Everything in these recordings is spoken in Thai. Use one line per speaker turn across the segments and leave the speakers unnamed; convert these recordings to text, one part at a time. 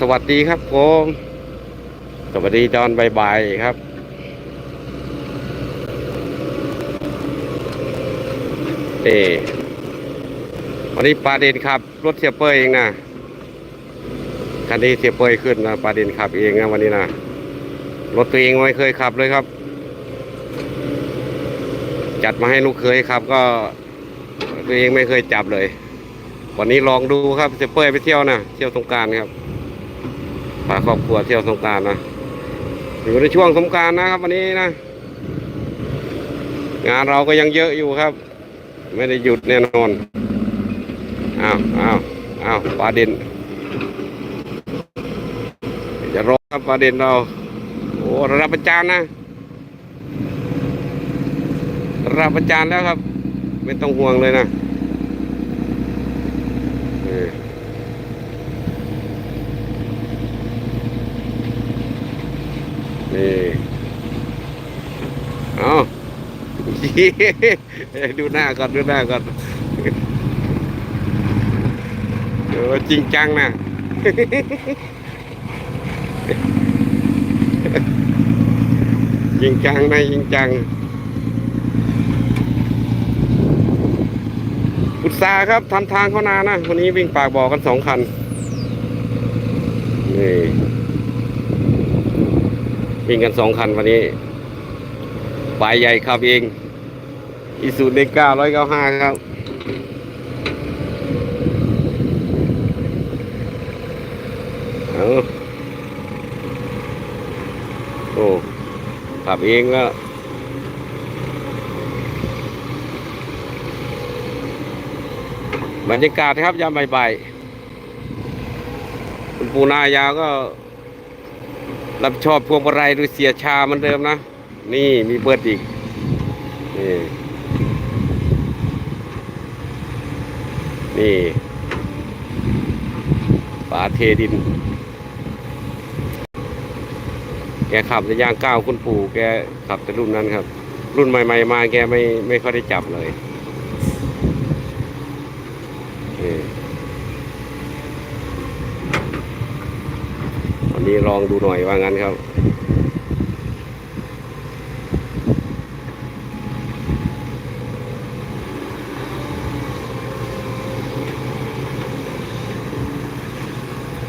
สวัสดีครับผมสวัสดีตอนบ่ายๆครับ เอวันนี้ปลาเด่นขับ รถเสียเปยเองนะคันนี้เสียเปยขึ้นนะปลาเด่นขับเองนะวันนี้นะรถตัวเองไม่เคยขับเลยครับ จัดมาให้ลูกเคยขับ ก็ตัวเองไม่เคยจับเลย วันนี้ลองดูครับเสียเปยไปเที่ยวนะเที่ยวสงการครับ พาครอบครัวเที่ยวสงการนะอยู่ในช่วงสงการนะครับ วันนี้นะ งานเราก็ยังเยอะอยู่ครับ ไม่ได้หยุดแน่นอนอ้าวอ้าวอ้าวปลาเด่นจะรอครับปลาเด่นเราโอ้ระดับประจานนะระดับประจานแล้วครับ ไม่ต้องห่วงเลยนะเออ นี่เอาดูหน้าก่อนดูหน้าก่อนเออจริงจังนะจริงจังนะจริงจังอุตสาครับทำทางเขานานะวันนี้วิ่งปากบอกกันสองคันนี่ วิ่งกันสองคันวันนี้ปลายใหญ่ครับเองอีสูเด็กเก้าร้อยเก้าห้าครับโอ้ขับเองก็บรรยากาศครับยามบ่ายๆคุณปูนายาก็ รับชอบพวงมาลัยด้วยเสียชาเหมันเดิมนะ นี่มีเบิดอีกนี่นี่ฝาเทดิน แกขับในย่างก้าวคุณปู่แกขับแต่รุ่นนั้นครับ รุ่นใหม่ ๆ มาแกไม่ไม่ค่อยได้จับเลยนี่วั นี้ลองดูหน่อยว่างั้นครับ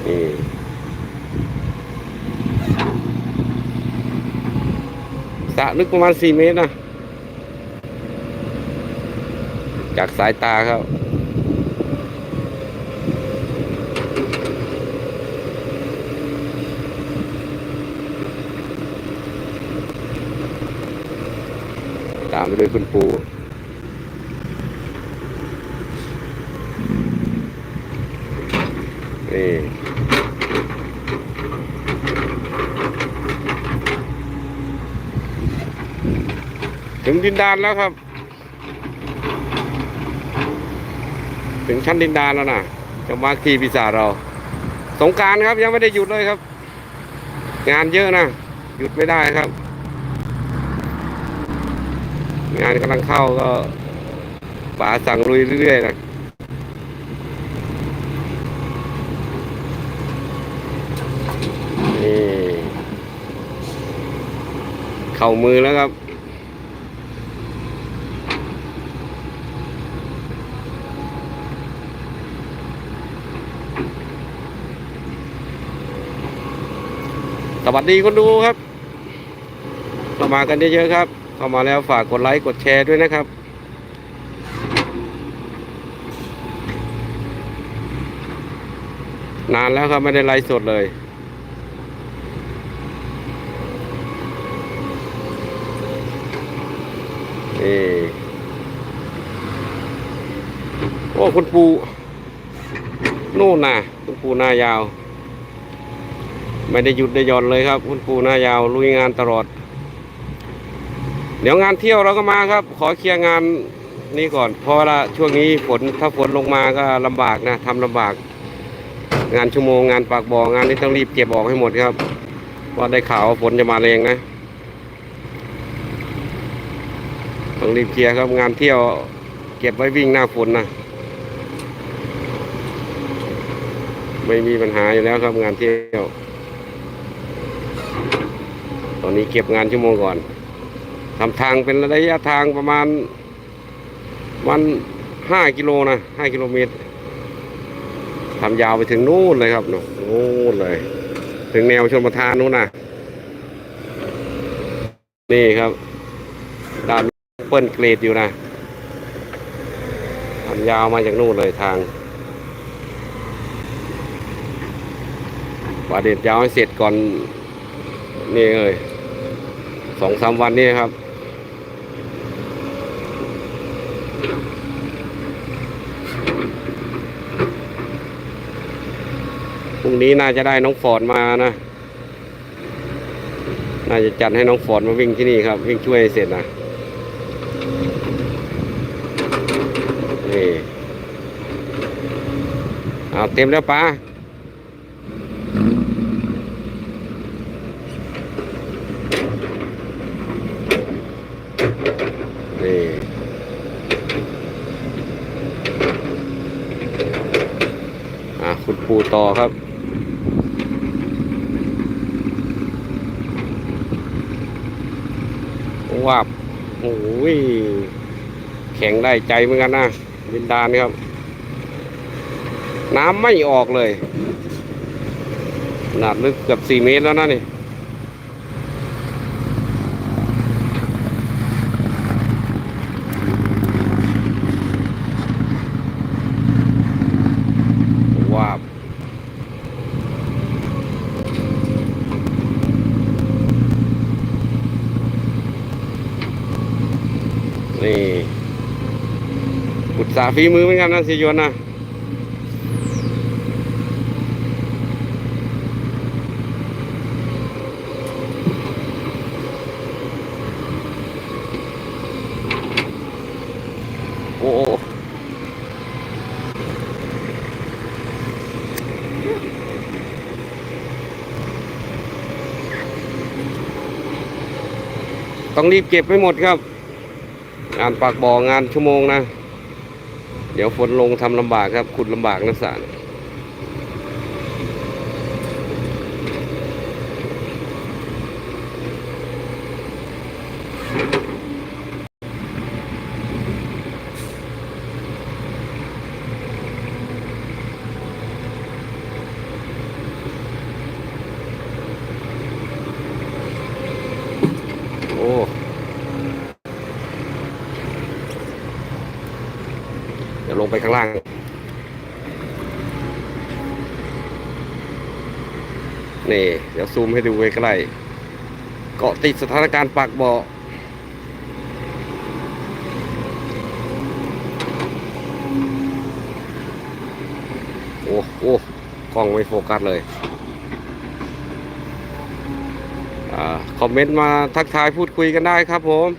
นี่สะลึกประมาณสี่เมตรนะ จากสายตาครับ ตามไปด้วยคุณปูนี่ถึงดินดานแล้วครับ ถึงชั้นดินดานแล้วนะจะมาขี่ปีศาจเรา สงการครับยังไม่ได้หยุดเลยครับ งานเยอะนะ หยุดไม่ได้ครับ งานกำลังเข้าก็ป๋าสั่งลุยเรื่อยๆนะนี่เข้ามือแล้วครับสวัสดีคนดูครับเข้ามากันเยอะๆครับ เข้ามาแล้วฝากกดไลค์กดแชร์ด้วยนะครับ นานแล้วครับไม่ได้ไลฟ์สดเลยนี่โอ้คุณปูนู่นน่ะคุณปูหน้ายาว ไม่ได้หยุดได้หย่อนเลยครับ คุณปูหน้ายาวลุยงานตลอด เดี๋ยวงานเที่ยวเราก็มาครับ ขอเคลียร์งานนี้ก่อนเพราะช่วงนี้ฝนถ้าฝนลงมาก็ลำบากนะทำลำบาก งานชั่วโมงงานปากบ่องานนี้ต้องรีบเก็บออกให้หมดครับเพราได้ข่าวฝนจะมาแรงนะต้องรีบเคลียร์ครับงานเที่ยวเก็บไว้วิ่งหน้าฝนนะไม่มีปัญหาอยู่แล้วครับงานเที่ยว ตอนนี้เก็บงานชั่วโมงก่อน ทำทางเป็นระยะทางประมาณวันห้ากิโลนะห้ากิโลเมตรทำยาวไปถึงนู่นเลยครับนู่นนู่นเลย ถึงแนวชนประทานนู่นนะนี่ครับด้านเปิ้ลเกรดอยู่นะทำยาวมาจากนู่นเลยทางว่าเด็ดยาวให้เสร็จก่อน นี่เลยสองสามวันนี้ครับ พรุ่ง นี้น่าจะได้น้องฟอร์ดมานะ น่าจะจัดให้น้องฟอร์ดมาวิ่งที่นี่ครับ วิ่งช่วยเสร็จนะนี่เอาเต็มแล้วป้านี่อะคุณปูต่อครับ ว่าบโอ้ยแข็งได้ใจเหมือนกันนะบินดานครับ น้ำไม่ออกเลยขนาดลึกเกือบสี่เมตรแล้วนะนี่ ว่าบนี่ สาห์ฝีมือเหมือนกันนะสิยนนะโอ้โอ้ต้องรีบเก็บให้หมดครับ งานปากบ่องานชั่วโมงนะ เดี๋ยวฝนลงทำลำบากครับ ขุดลำบากนะสารโอ้ เดี๋ยว ล่างนี่ เดี๋ยวซูมให้ดูใกล้ๆเกาะติดสถานการณ์ปากบ่อโอ้โอ้กล้องไม่โฟกัสเลยอาคอมเมนต์มาทักทายพูดคุยกันได้ครับผม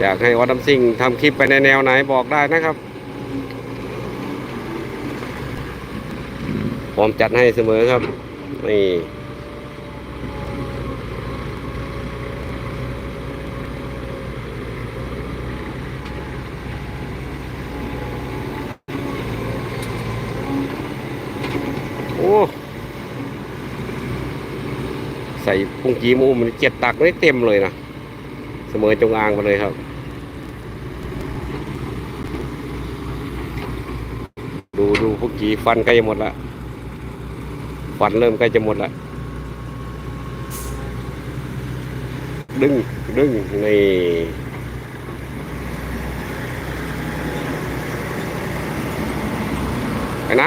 อยากให้วัดน้ำซิ่งทำคลิปไปในแนวไหนบอกได้นะครับพร้อมจัดให้เสมอครับ นี่โอ้ใส่พุงกีมูมันเจ็ดตักได้เต็มเลยนะ สมอจงอางไปเลยครับ ดูดูพวกกีฟันใกล้จะหมดละฟันเริ่มใกล้จะหมดละดึงดึงนี่ไปไหน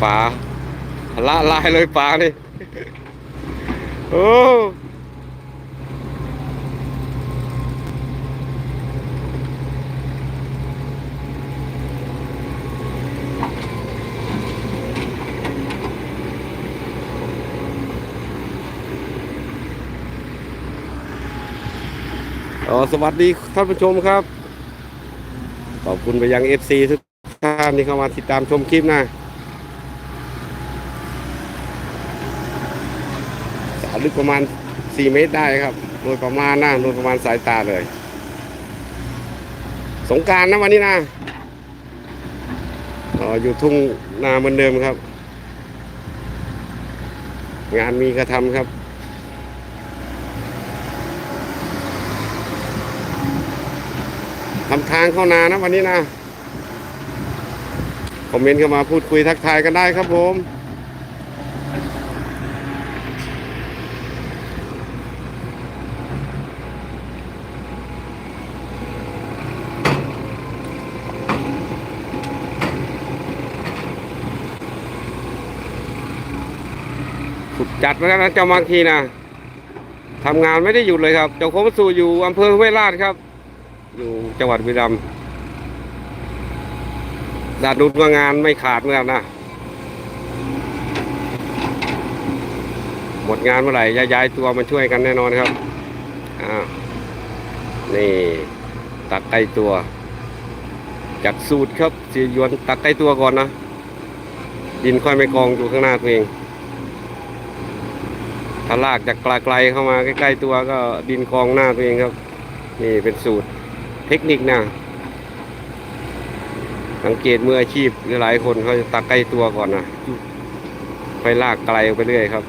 ฝาละลายเลยฝานี่ โอ้อ๋อสวัสดีท่านผู้ชมครับ ขอบคุณไปยัง FC ทุกท่านที่เข้ามาติดตามชมคลิปนะ สา ลึกประมาณ 4 เมตรได้ครับ โดยประมาณนะโดยประมาณสายตาเลย สงการนะวันนี้นะอ๋ออยู่ทุ่งนาเหมือนเดิมครับ งานมีกระทำครับทำทางเข้านานะวันนี้นะคอมเมนต์เข้ามาพูดคุยทักทายกันได้ครับผม จัดมือนกันะเจ้ามังคีนะทำงานไม่ได้หยุดเลยครับ เจ้าโคมสูอยู่อำเภอห้วยลาดครับ อยู่จังหวัดบุรีรัมย์ดาดดุลก็งานไม่ขาดเหมือนกันนะหมดงานเมื่อไหร่จะย้ายตัวมาช่วยกันแน่นอนครับอ้านี่ตักไก่ตัวจัดสูตรครับเสียยวนตักไก่ตัวก่อนนะดินค่อยไม่กองอยู่ข้างหน้าตัวเอง ถ้าลากจากไกลๆเข้ามาใกล้ๆตัวก็ดินกองหน้าตัวเองครับ นี่เป็นสูตรเทคนิคนะสังเกตมืออาชีพหลายคนเขาจะตักใกล้ตัวก่อนนะไปลากไกลไปเรื่อยครับ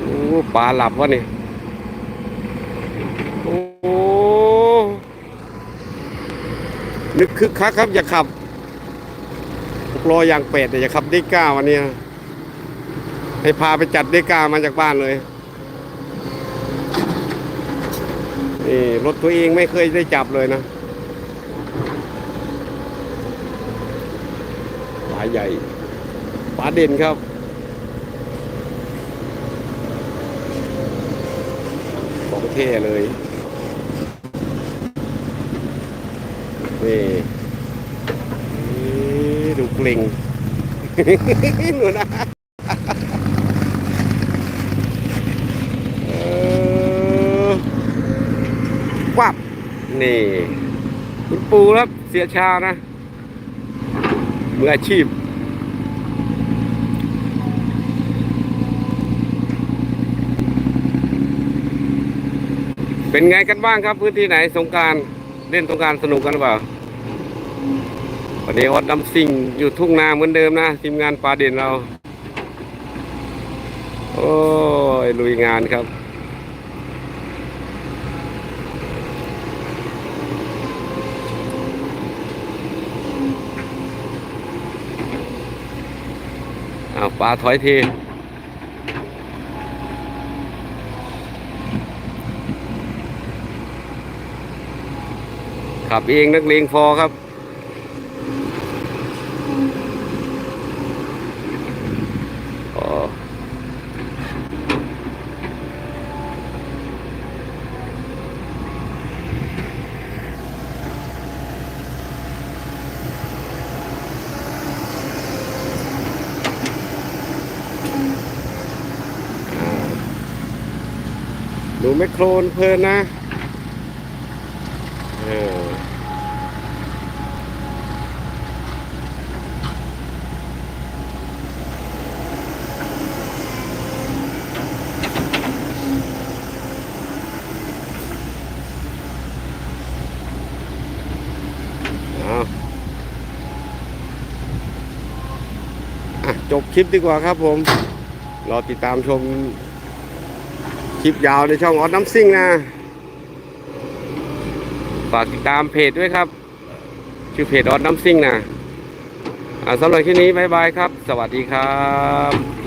โอ้ปลาหลับวะนี่โอ้นึกคึกคักครับ อย่าขับ รอยางเป็ดอย่าขับได้ก้าวันนี้ให้พาไปจัดได้ก้ามาจากบ้านเลยนี่รถตัวเองไม่เคยได้จับเลยนะปลาใหญ่ปลาเด่นครับของเท่เลยนี่ ลิงหนูนะเออวับนี่ คุณปูครับเสียชานะมืออาชีพเป็นไงกันบ้างครับพื้นที่ไหนสงการเล่นสงการสนุกกันหรือเปล่า วันนี้ออดน้ำซิ่งอยู่ทุ่งนาเหมือนเดิมนะทีมงานปลาเด่นเรา โอ้ยลุยงานครับอ้าปลาถอยทีขับเองนักเลงพอครับ ดูแมโครนเพลินนะเออเอาอะจบคลิปดีกว่าครับผม รอติดตามชม คลิปยาวในช่องออดน้ำซิ่งนะ ฝากติดตามเพจด้วยครับ ชื่อเพจออดน้ำซิ่งนะสำหรับคลิปนี้บายบายครับ สวัสดีครับ